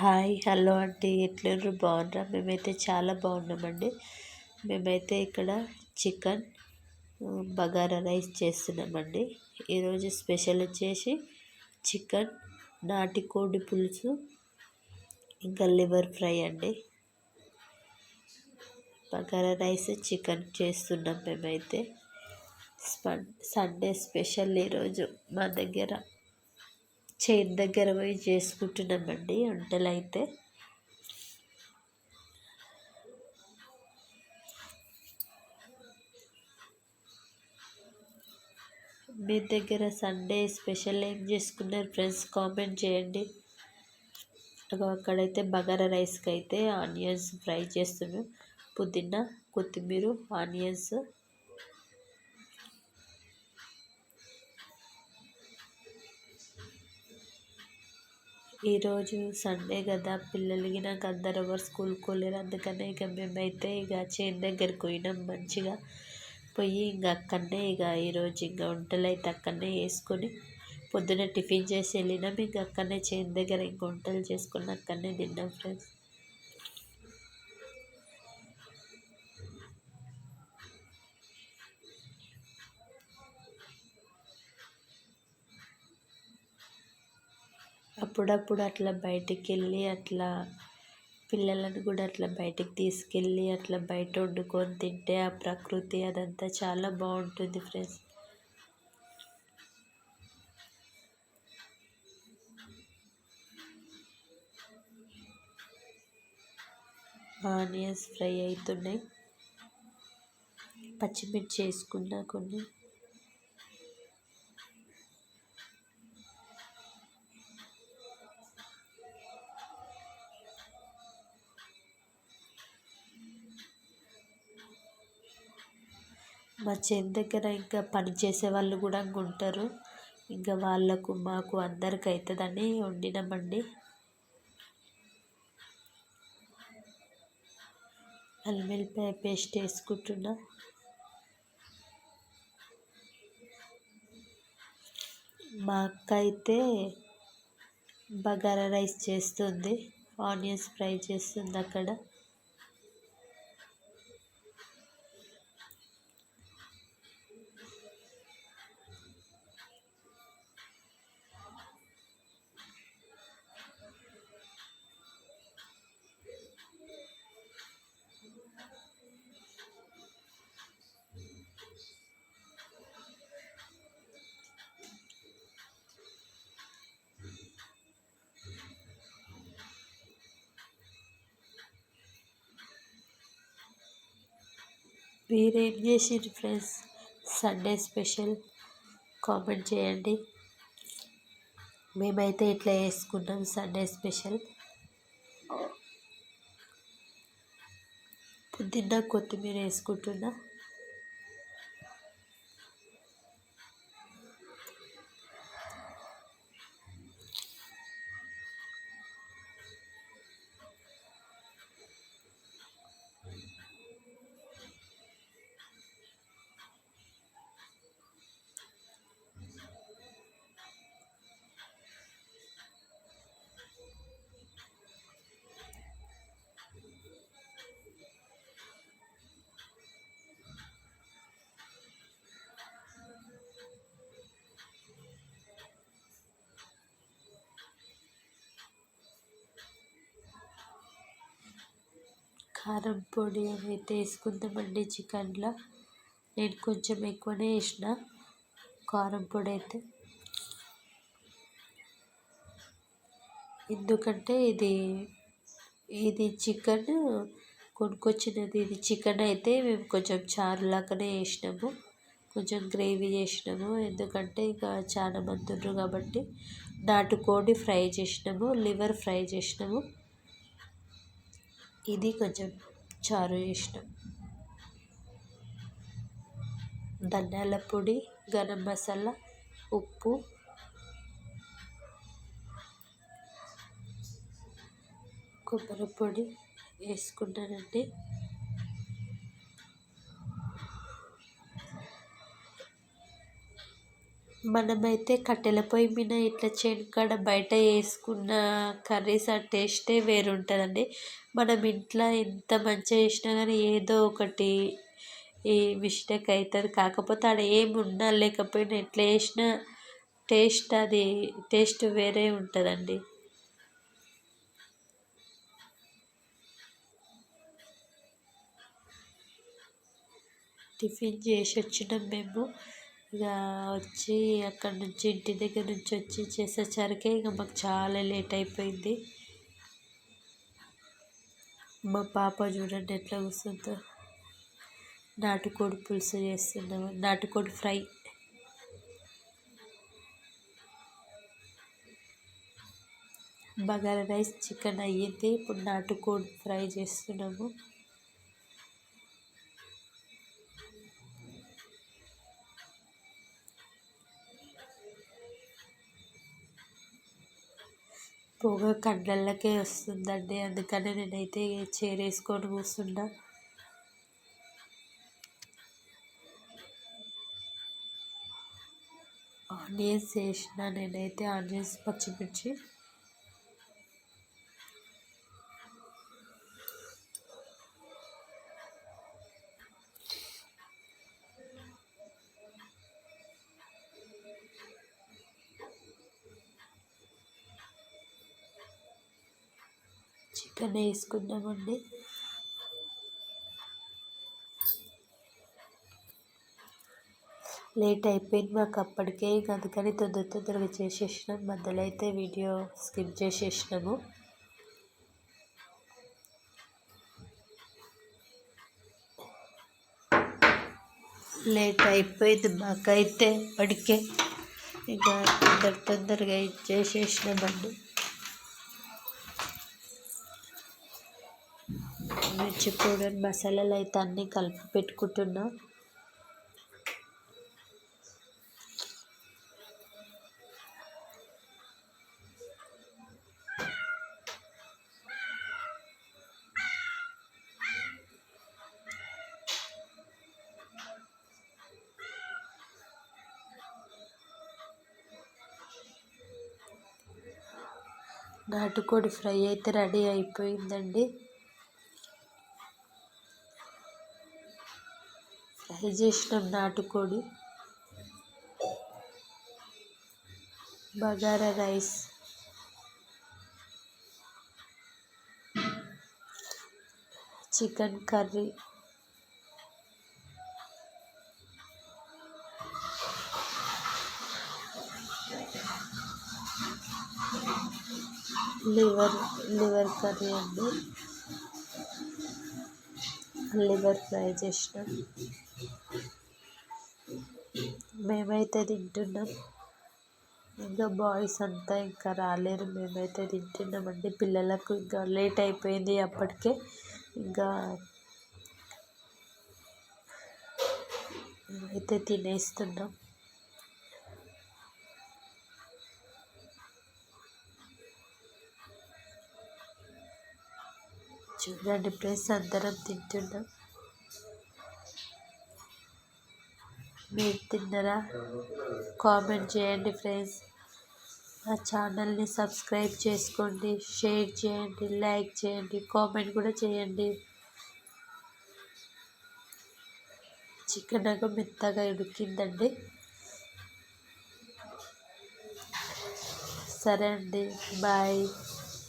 Hi hello అండి. ఎట్లున్నారు? బాగున్నా మేమైతే చాలా బాగున్నామండి. మేమైతే ఇక్కడ చికెన్ బగారా రైస్ చేస్తున్నామండి. ఈరోజు స్పెషల్ వచ్చేసి చికెన్ నాటికోడి పులుసు ఇంకా లివర్ ఫ్రై అండి. బగారా రైస్ చికెన్ చేస్తున్నాం మేమైతే. సండే స్పెషల్ ఈరోజు మా దగ్గర. చేతి దగ్గర పోయి చేసుకుంటున్నామండి వంటలు అయితే మీ దగ్గర సండే స్పెషల్ ఏం చేసుకున్నారు ఫ్రెండ్స్? కామెంట్ చేయండి. అక్కడైతే బగారా రైస్కి అయితే ఆనియన్స్ ఫ్రై చేస్తున్నాం పుదీనా కొత్తిమీర ఆనియన్స్ ఈరోజు సండే కదా పిల్లలకి నాకు అందరు ఎవరు స్కూల్కి పోలేరు అందుకనే ఇక మేమైతే ఇక చేను దగ్గరికి పోయినాం మంచిగా. పోయి ఇంక అక్కడనే ఇక ఈరోజు ఇంకా వంటలు అయితే అక్కడనే వేసుకొని పొద్దున టిఫిన్ చేసి వెళ్ళినాం. ఇంక అక్కడనే చేను దగ్గర ఇంక వంటలు చేసుకుని అక్కడనే తిన్నాం ఫ్రెండ్స్. అప్పుడప్పుడు అట్లా బయటికి వెళ్ళి అట్లా పిల్లలను కూడా అట్లా బయటికి తీసుకెళ్ళి అట్లా బయట వండుకొని తింటే ఆ ప్రకృతి అదంతా చాలా బాగుంటుంది ఫ్రెండ్స్. ఆనియన్స్ ఫ్రై అవుతున్నాయి. పచ్చిమిర్చి వేసుకున్నా కొన్ని. మా చేను దగ్గర ఇంకా పని చేసే వాళ్ళు కూడా ఉంటారు. ఇంకా వాళ్ళకు మాకు అందరికి అవుతుందని వండినామండి. అల్లిపాయ పేస్ట్ వేసుకుంటున్నా. మా అక్క అయితే బగారా రైస్ చేస్తుంది ఆనియన్స్ ఫ్రై చేస్తుంది అక్కడ. మీరేం చేసిన ఫ్రెండ్స్ సండే స్పెషల్ కామెంట్ చేయండి. మేమైతే ఇట్లా వేసుకున్నాం సండే స్పెషల్. పుదీనా కొత్తిమీర వేసుకుంటున్నా. కారం పొడి అయితే వేసుకుందామండి చికెన్లో. నేను కొంచెం ఎక్కువనే వేసిన కారం పొడి అయితే. ఎందుకంటే ఇది ఇది చికెన్ కొనుక్కొచ్చినది ఇది చికెన్ అయితే మేము కొంచెం చారు లాగానే వేసినాము. కొంచెం గ్రేవీ చేసినాము. ఎందుకంటే ఇక చాలా మంది ఉన్నారు కాబట్టి నాటుకోడి ఫ్రై చేసినాము లివర్ ఫ్రై చేసినాము. ఇది కొంచెం చారు ఇష్టం. ధనియాల పొడి గరం మసాలా ఉప్పు కొబ్బరి పొడి వేసుకున్నానండి మనమైతే కట్టెల పొయ్యి మీద ఇట్లా చేనుకాడ బయట వేసుకున్న కర్రీస్ ఆ టేస్టే వేరు ఉంటుందండి మనం ఇంట్లో ఎంత మంచిగా చేసినా కానీ ఏదో ఒకటి ఈ మిస్టేక్ అవుతుంది కాకపోతే ఆడ ఏమి ఉన్నా లేకపోయినా ఎట్లా చేసినా టేస్ట్ అది టేస్ట్ వేరే ఉంటుందండి. టిఫిన్ చేసి వచ్చినాం మేము. ఇక వచ్చి అక్కడ నుంచి ఇంటి దగ్గర నుంచి వచ్చి చేసేసరికి ఇక మాకు చాలా లేట్ అయిపోయింది. మా పాప చూడండి ఎట్లా కూర్చుందో నాటుకోడి పులుసు చేస్తున్నాము నాటుకోడి ఫ్రై. బగారా రైస్ చికెన్ అయ్యింది. ఇప్పుడు నాటుకోడి ఫ్రై చేస్తున్నాము. పొగ కళ్ళల్లోకే వస్తుందండి. అందుకని నేనైతే చైర్ వేసుకొని కూర్చున్నా. ఆనియన్స్ వేసిన నేనైతే ఆనియన్స్ పచ్చిమిర్చి చికెన్ వేసుకుందామండి. లేట్ అయిపోయింది మాకు అప్పటికే అందుకని తొందర తొందరగా చేసేసినాం. మధ్యలో అయితే వీడియో స్కిప్ చేసేసినాము. లేట్ అయిపోయింది మాకైతే అప్పటికే ఇంకా తొందర తొందరగా ఇచ్చేసేసినామండి మిర్చి పౌడర్ మసాలాలు అయితే అన్నీ కలిపి పెట్టుకుంటున్నా. నాటుకోడి ఫ్రై అయితే రెడీ అయిపోయిందండి. ఫ్రై చేసినాం నాటుకోడి bagara rice chicken curry liver liver curry అండి. లివర్ ఫ్రై చేసినాం. మేమైతే తింటున్నాం. ఇంకా బాయ్స్ అంతా ఇంకా రాలేరు. మేమైతే తింటున్నామండి పిల్లలకు ఇంకా లేట్ అయిపోయింది అప్పటికే. ఇంకా అయితే తినేస్తున్నాం. చూడండి ప్లేస్ అందరం తింటున్నాం. మీరు తిన్నరా? కామెంట్ చేయండి ఫ్రెండ్స్. నా ఛానల్ని సబ్స్క్రైబ్ చేసుకోండి షేర్ చేయండి లైక్ చేయండి కామెంట్ కూడా చేయండి. చికెన్ నాకు మెత్తగా ఉడికిందండి. సరే అండి బాయ్.